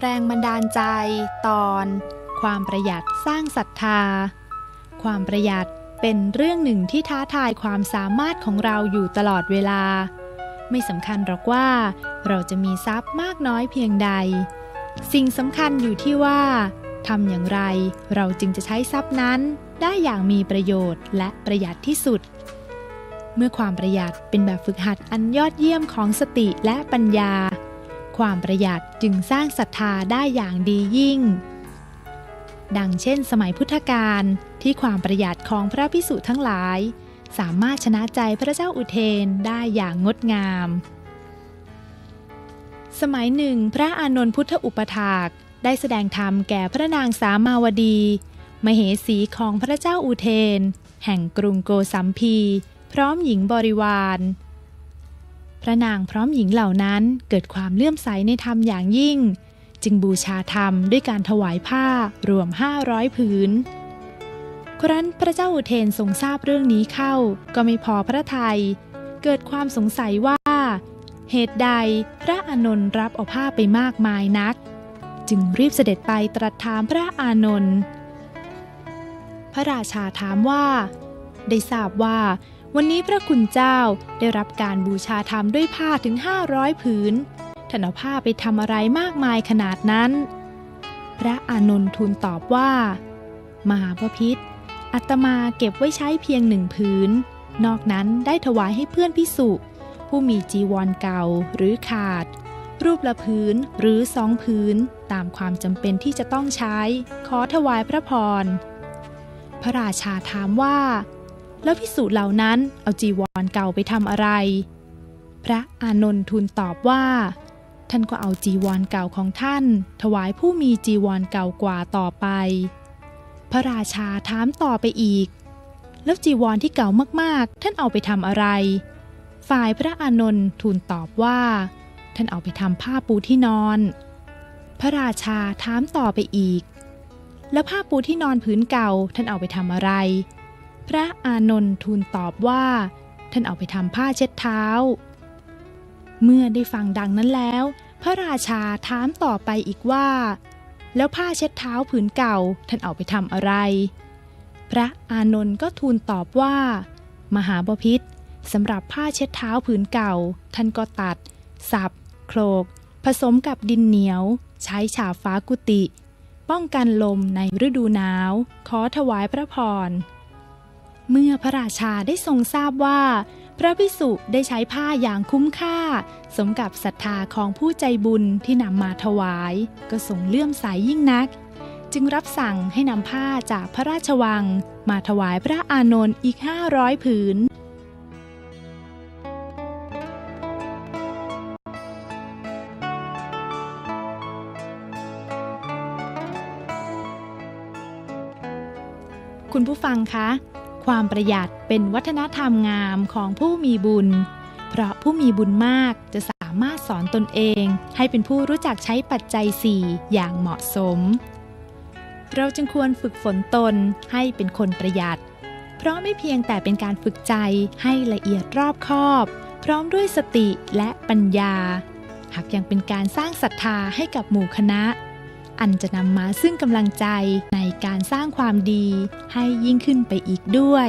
แรงบันดาลใจ ตอน ความประหยัดสร้างศรัทธา ความประหยัดเป็นเรื่องหนึ่งที่ท้าทายความสามารถของเราอยู่ตลอดเวลา ไม่สำคัญหรอกว่า เราจะมีทรัพย์มากน้อยเพียงใด สิ่งสำคัญอยู่ที่ว่าทำอย่างไรเราจึงจะใช้ทรัพย์นั้น ได้อย่างมีประโยชน์และประหยัดที่สุด เมื่อความประหยัดเป็นแบบฝึกหัดอันยอดเยี่ยมของสติและปัญญา ความประหยัดจึงสร้างศรัทธาได้อย่างดียิ่ง ดังเช่นสมัยพุทธกาลที่ความประหยัดของพระพิสุทั้งหลาย สามารถชนะใจพระเจ้าอุเทนได้อย่างงดงาม สมัยหนึ่ง พระอานนท์พุทธอุปถากได้แสดงธรรมแก่พระนางสามาวดี มเหสีของพระเจ้าอุเทน แห่งกรุงโกสัมพี พร้อมหญิงบริวาร พระนางพร้อมหญิงเหล่านั้นเกิดความเลื่อมใสในธรรมอย่างยิ่ง จึงบูชาธรรมด้วยการถวายผ้ารวม 500 ผืน ครั้นพระเจ้าอุเทนทรงทราบเรื่องนี้เข้าก็ไม่พอพระทยัยเกิดความสงสัยว่า เหตุใดพระอานนท์รับเอาผ้าไปมากมายนัก จึงรีบเสด็จไปตรัสถามพระอานนท์พระราชาถามว่า ได้ทราบว่า วันนี้พระคุณเจ้าได้รับการบูชาธรรมด้วยผ้าถึง 500 ผืนท่านเอาผ้าไปทำอะไรมากมายขนาดนั้น พระอานนท์ทูลตอบว่า มหาพพิษอัตมาเก็บไว้ใช้เพียงหนึ่งผืน นอกนั้นได้ถวายให้เพื่อนพิสุผู้มีจีวรเก่าหรือขาด รูปละผืนหรือสองผืนตามความจำเป็นที่จะต้องใช้ ขอถวายพระพร พระราชาถามว่า แล้วพิสุเหล่านั้นเอาจีวรเก่าไปทำอะไร พระอานนท์ทูลตอบว่า ท่านก็เอาจีวรเก่าของท่าน ถวายผู้มีจีวรเก่ากว่าต่อไป พระราชาถามต่อไปอีก แล้วจีวรที่เก่ามากๆ ท่านเอาไปทำอะไร ฝ่ายพระอานนท์ทูลตอบว่า ท่านเอาไปทำผ้าปูที่นอน พระราชาถามต่อไปอีก แล้วผ้าปูที่นอนผืนเก่าท่านเอาไปทำอะไร พระอานนท์ทูลตอบว่า ท่านเอาไปทำผ้าเช็ดเท้า เมื่อได้ฟังดังนั้นแล้ว พระราชาถามต่อไปอีกว่า แล้วผ้าเช็ดเท้าผืนเก่า ท่านเอาไปทำอะไร พระอานนท์ก็ทูลตอบว่า มหาบพิษสำหรับผ้าเช็ดเท้าผืนเก่า ท่านก็ตัด สับ โคลก ผสมกับดินเหนียว ใช้ฉาบฟ้ากุฏิป้องกันลมในฤดูหนาว ขอถวายพระพร เมื่อพระราชาได้ทรงทราบว่า พระพิสุได้ใช้ผ้าอย่างคุ้มค่า สมกับศรัทธาของผู้ใจบุญที่นำมาถวาย ก็ทรงเลื่อมใสยยิ่งนัก จึงรับสั่งให้นำผ้าจากพระราชวัง มาถวายพระอานนท์อีก 500 ผืนคุณผู้ฟังคะ ความประหยัดเป็นวัฒนธรรมงามของผู้มีบุญ เพราะผู้มีบุญมากจะสามารถสอนตนเอง ให้เป็นผู้รู้จักใช้ปัจจัย4อย่างเหมาะสม เราจึงควรฝึกฝนตนให้เป็นคนประหยัด เพราะไม่เพียงแต่เป็นการฝึกใจให้ละเอียดรอบคอบ พร้อมด้วยสติและปัญญา หากยังเป็นการสร้างศรัทธาให้กับหมู่คณะ อันจะนำมาซึ่งกำลังใจในการสร้างความดีให้ยิ่งขึ้นไปอีกด้วย